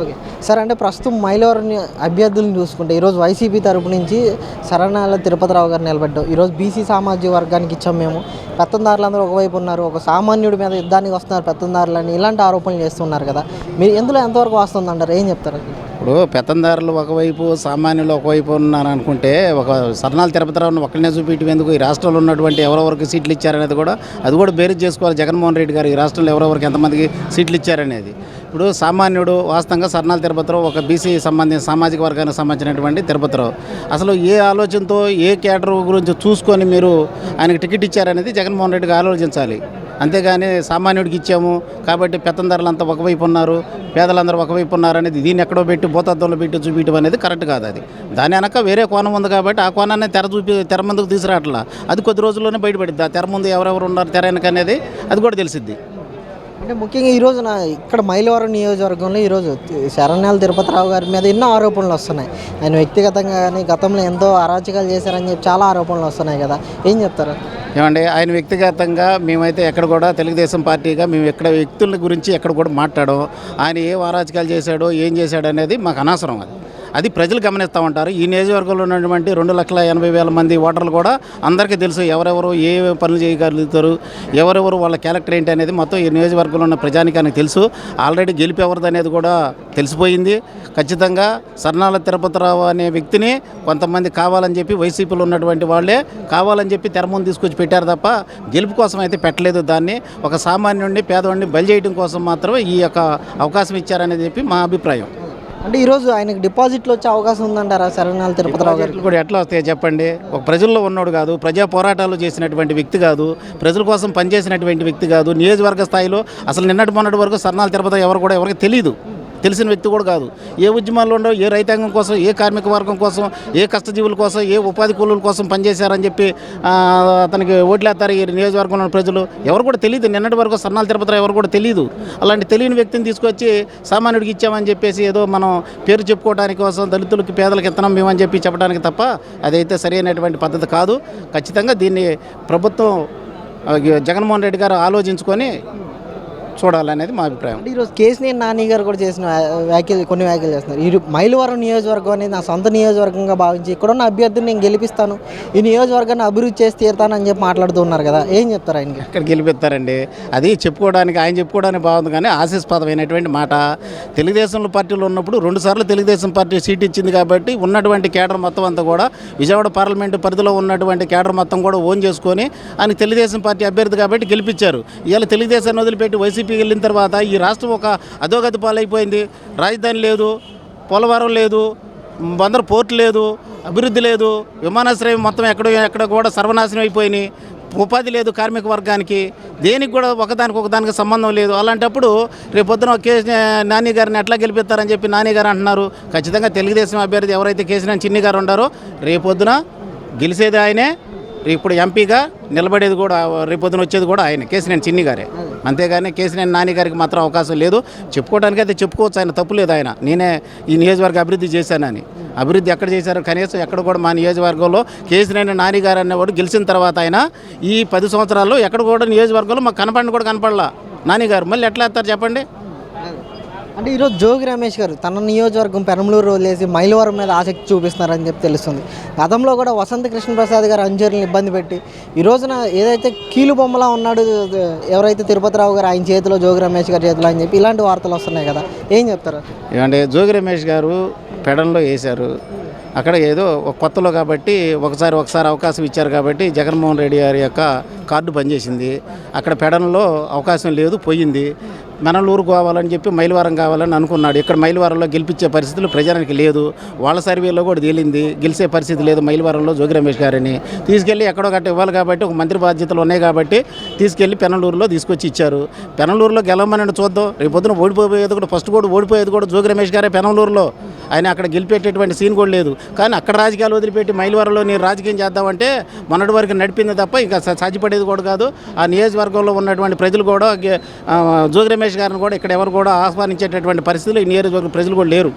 Okay. Sir అంటే ప్రస్తుతం మైలవరం అభ్యర్థులను చూసుకుంటే ఈరోజు వైసీపీ తరపు నుంచి శరణాల తిరుపతిరావు గారు నిలబడ్డాం ఈరోజు బీసీ సామాజిక వర్గానికి ఇచ్చాం మేము. పెత్తందారులందరూ ఒకవైపు ఉన్నారు ఒక సామాన్యుడి మీద యుద్ధానికి వస్తున్నారు పెత్తందారులని ఇలాంటి ఆరోపణలు చేస్తున్నారు కదా. మీరు ఎందులో ఎంతవరకు వస్తుందంటారు ఏం చెప్తారు? ఇప్పుడు పెత్తందారులు ఒకవైపు సామాన్యులు ఒకవైపు ఉన్నారు అనుకుంటే ఒక సరణాల తిరుపతిరావును ఒక్కనే చూపించడం ఎందుకు? ఈ రాష్ట్రంలో ఉన్నటువంటి ఎవరెవరికి సీట్లు ఇచ్చారనేది కూడా అది కూడా బేరీజ్ చేసుకోవాలి జగన్మోహన్ రెడ్డి గారు. ఈ రాష్ట్రంలో ఎవరెవరికి ఎంతమందికి సీట్లు ఇచ్చారనేది. ఇప్పుడు సామాన్యుడు వాస్తవంగా సర్నాల తిరుపతిరావు ఒక బీసీ సంబంధించిన సామాజిక వర్గానికి సంబంధించినటువంటి తిరుపతిరావు. అసలు ఏ ఆలోచనతో ఏ కేటర్ గురించి చూసుకొని మీరు ఆయనకి టికెట్ ఇచ్చారనేది జగన్మోహన్ రెడ్డికి ఆలోచించాలి. అంతేగాని సామాన్యుడికి ఇచ్చాము కాబట్టి పెత్తందారులంతా ఒకవైపు ఉన్నారు పేదలందరూ ఒకవైపు ఉన్నారు అనేది దీన్ని ఎక్కడో పెట్టి భూతత్వంలో పెట్టి చూపించడం అనేది కరెక్ట్ కాదు అది. దాని వెనక వేరే కోణం ఉంది కాబట్టి ఆ కోణాన్ని తెర చూపి తెర ముందుకు తీసుకురావట్లా. అది కొద్ది రోజుల్లోనే బయటపడిద్ది. ఆ తెర ముందు ఎవరెవరు ఉన్నారు తెర వెనక అనేది అది కూడా తెలిసిద్ది. అంటే ముఖ్యంగా ఈరోజు నా ఇక్కడ మైలవరం నియోజకవర్గంలో ఈరోజు శరణ్యాల తిరుపతిరావు గారి మీద ఎన్నో ఆరోపణలు వస్తున్నాయి. ఆయన వ్యక్తిగతంగా కానీ గతంలో ఎంతో అరాచకాలు చేశారని చెప్పి చాలా ఆరోపణలు వస్తున్నాయి కదా. ఏం చెప్తారు? ఏమండి ఆయన వ్యక్తిగతంగా మేమైతే ఎక్కడ కూడా తెలుగుదేశం పార్టీగా మేము ఎక్కడ వ్యక్తుల గురించి ఎక్కడ కూడా మాట్లాడడం ఆయన ఏ వారాజకాలు చేశాడో ఏం చేశాడో అనేది మాకు అనవసరం అది. అది ప్రజలు గమనిస్తూ ఉంటారు. ఈ నియోజకవర్గంలో ఉన్నటువంటి రెండు లక్షల ఎనభై వేల మంది ఓటర్లు కూడా అందరికీ తెలుసు ఎవరెవరు ఏ పనులు చేయగలుగుతారు ఎవరెవరు వాళ్ళ క్యారెక్టర్ ఏంటి అనేది మొత్తం ఈ నియోజకవర్గంలో ఉన్న ప్రజానికానికి తెలుసు. ఆల్రెడీ గెలిపి అనేది కూడా తెలిసిపోయింది. ఖచ్చితంగా సర్నాల తిరుపతిరావు అనే వ్యక్తిని కొంతమంది కావాలని చెప్పి వైసీపీలో ఉన్నటువంటి వాళ్ళే కావాలని చెప్పి తెర ముందు తీసుకొచ్చి పెట్టారు తప్ప గెలుపు కోసం అయితే పెట్టలేదు దాన్ని. ఒక సామాన్యుడిని పేదవాడిని బలి చేయడం కోసం మాత్రమే ఈ యొక్క అవకాశం ఇచ్చారనేది చెప్పి మా అభిప్రాయం. అంటే ఈరోజు ఆయనకు డిపాజిట్లు వచ్చే అవకాశం ఉందంటారా శరణాల తిరుపతిరావు గారికి? ప్రాజెక్టులు కూడా ఎట్లా వస్తాయో చెప్పండి. ఒక ప్రజల్లో ఉన్నోడు కాదు ప్రజా పోరాటాలు చేసినటువంటి వ్యక్తి కాదు ప్రజల కోసం పనిచేసినటువంటి వ్యక్తి కాదు నియోజకవర్గ స్థాయిలో అసలు నిన్నటి మొన్నటి వరకు సర్నాల తిరుపతి ఎవరు కూడా ఎవరికి తెలియదు తెలిసిన వ్యక్తి కూడా కాదు. ఏ ఉద్యమాల్లో ఉండవు ఏ రైతాంగం కోసం ఏ కార్మిక వర్గం కోసం ఏ కష్టజీవుల కోసం ఏ ఉపాధి కూలీల కోసం పనిచేశారని చెప్పి అతనికి ఓట్లేస్తారు ఈ నియోజకవర్గంలో ప్రజలు. ఎవరు కూడా తెలియదు. నిన్నటి వరకు సన్నాలు తిరుపతి ఎవరు కూడా తెలియదు. అలాంటి తెలియని వ్యక్తిని తీసుకొచ్చి సామాన్యుడికి ఇచ్చామని చెప్పేసి ఏదో మనం పేరు చెప్పుకోవడానికి కోసం దళితులకి పేదలకు ఇత్తనం మేమని చెప్పి చెప్పడానికి తప్ప అదైతే సరైనటువంటి పద్ధతి కాదు. ఖచ్చితంగా దీన్ని ప్రభుత్వం జగన్మోహన్ రెడ్డి గారు ఆలోచించుకొని చూడాలనేది మా అభిప్రాయం. ఈరోజు కేసీఆర్ నాని గారు కూడా చేసిన వ్యా- వ్యాఖ్యలు కొన్ని వ్యాఖ్యలు చేస్తున్నారు. ఈ మైలవరం నియోజకవర్గం అనేది నా సొంత నియోజకవర్గంగా భావించి ఇక్కడున్న అభ్యర్థిని నేను గెలిపిస్తాను. ఈ నియోజకవర్గాన్ని అభివృద్ధి చేసి తీరుతానని చెప్పి మాట్లాడుతున్నారు కదా. ఏం చెప్తారు ఆయనకి ఎక్కడ గెలిపిస్తారండి. అది చెప్పుకోవడానికి ఆయన చెప్పుకోవడానికి బాగుంది కానీ ఆశీస్పదమైనటువంటి మాట. తెలుగుదేశం పార్టీలో ఉన్నప్పుడు రెండుసార్లు తెలుగుదేశం పార్టీ సీట్ ఇచ్చింది కాబట్టి ఉన్నటువంటి కేడర్ మొత్తం అంతా కూడా విజయవాడ పార్లమెంటు పరిధిలో ఉన్నటువంటి కేడర్ మొత్తం కూడా ఓన్ చేసుకొని ఆయన తెలుగుదేశం పార్టీ అభ్యర్థి కాబట్టి గెలిపించారు. ఇవాళ తెలుగుదేశాన్ని వదిలిపెట్టి వైసీపీ వెళ్ళిన తర్వాత ఈ రాష్ట్రం ఒక అధోగతి పాలైపోయింది. రాజధాని లేదు పోలవరం లేదు బందర్ పోర్ట్ లేదు అభివృద్ధి లేదు విమానాశ్రయం మొత్తం ఎక్కడ ఎక్కడ కూడా సర్వనాశనం అయిపోయినాయి. ఉపాధి లేదు కార్మిక వర్గానికి. దేనికి కూడా ఒకదానికి ఒకదానికి సంబంధం లేదు. అలాంటప్పుడు రేపు పొద్దున కేసీ నాని గారిని ఎట్లా గెలిపిస్తారని చెప్పి నాని గారు అంటున్నారు. ఖచ్చితంగా తెలుగుదేశం అభ్యర్థి ఎవరైతే కేసీఆర్ చిన్ని గారు ఉండారో రేపొద్దున గెలిచేది ఆయనే. ఇప్పుడు ఎంపీగా నిలబడేది కూడా రేపొద్దున వచ్చేది కూడా ఆయన కేసినేని చిన్ని గారే అంతేగాని కేసినేని నాని గారికి మాత్రం అవకాశం లేదు. చెప్పుకోవడానికి అయితే చెప్పుకోవచ్చు ఆయన తప్పు లేదు ఆయన. నేనే ఈ నియోజకవర్గ అభివృద్ధి చేశానని. అభివృద్ధి ఎక్కడ చేశారు కనీసం ఎక్కడ కూడా మా నియోజకవర్గంలో కేసినేని నాని గారు అనేవాడు గెలిచిన తర్వాత ఆయన ఈ పది సంవత్సరాల్లో ఎక్కడ కూడా నియోజకవర్గంలో మాకు కనపడిన కూడా కనపడలా. నాని గారు మళ్ళీ ఎట్లా వేస్తారు చెప్పండి? అంటే ఈరోజు జోగి రమేష్ గారు తన నియోజకవర్గం పెనమలూరు వదిలేసి మైలవరం మీద ఆసక్తి చూపిస్తున్నారని చెప్పి తెలుస్తుంది. గతంలో కూడా వసంత కృష్ణప్రసాద్ గారు అంజూరుని ఇబ్బంది పెట్టి ఈ రోజున ఏదైతే కీలు బొమ్మలా ఉన్నాడు ఎవరైతే తిరుపతిరావు గారు ఆయన చేతిలో జోగి రమేష్ గారి చేతిలో అని చెప్పి ఇలాంటి వార్తలు వస్తున్నాయి కదా. ఏం చెప్తారు? ఏమంటే జోగి రమేష్ గారు పెడన్లో వేశారు. అక్కడ ఏదో ఒక కొత్తలో కాబట్టి ఒకసారి ఒకసారి అవకాశం ఇచ్చారు కాబట్టి జగన్మోహన్ రెడ్డి గారి యొక్క కార్డు పనిచేసింది. అక్కడ పెడన్లో అవకాశం లేదు పోయింది. మనలూరు కావాలని చెప్పి మైలవరం కావాలని అనుకున్నాడు. ఇక్కడ మైలవరంలో గెలిపించే పరిస్థితులు ప్రజానికి లేదు. వాళ్ళ సర్వేలో కూడా తేలింది. గెలిచే పరిస్థితి లేదు మైలవరంలో జోగి రమేష్ గారిని. తీసుకెళ్ళి ఎక్కడో గట్ట ఇవ్వాలి కాబట్టి ఒక మంత్రి బాధ్యతలు ఉన్నాయి కాబట్టి తీసుకెళ్ళి పెనలూరులో తీసుకొచ్చి ఇచ్చారు. పెనలూరులో గెలవమని చూద్దాం. రేపు పొద్దున ఓడిపోయేది కూడా ఫస్ట్ కూడా ఓడిపోయేది కూడా జోగి రమేష్ గారే పెనలూరులో. ఆయన అక్కడ గెలిపేటటువంటి సీన్ కూడా లేదు. కానీ అక్కడ రాజకీయాలు వదిలిపెట్టి మైలవరంలో నేను రాజకీయం చేద్దామంటే మొన్నటి వరకు నడిపింది తప్ప ఇంకా సాధ్యపడేది కూడా కాదు. ఆ నియోజకవర్గంలో ఉన్నటువంటి ప్రజలు కూడా జోగి రమేష్ గారిని కూడా ఇక్కడ ఎవరు కూడా ఆహ్వానించేటటువంటి పరిస్థితులు ఈ నియోజకవర్గ ప్రజలు కూడా లేరు.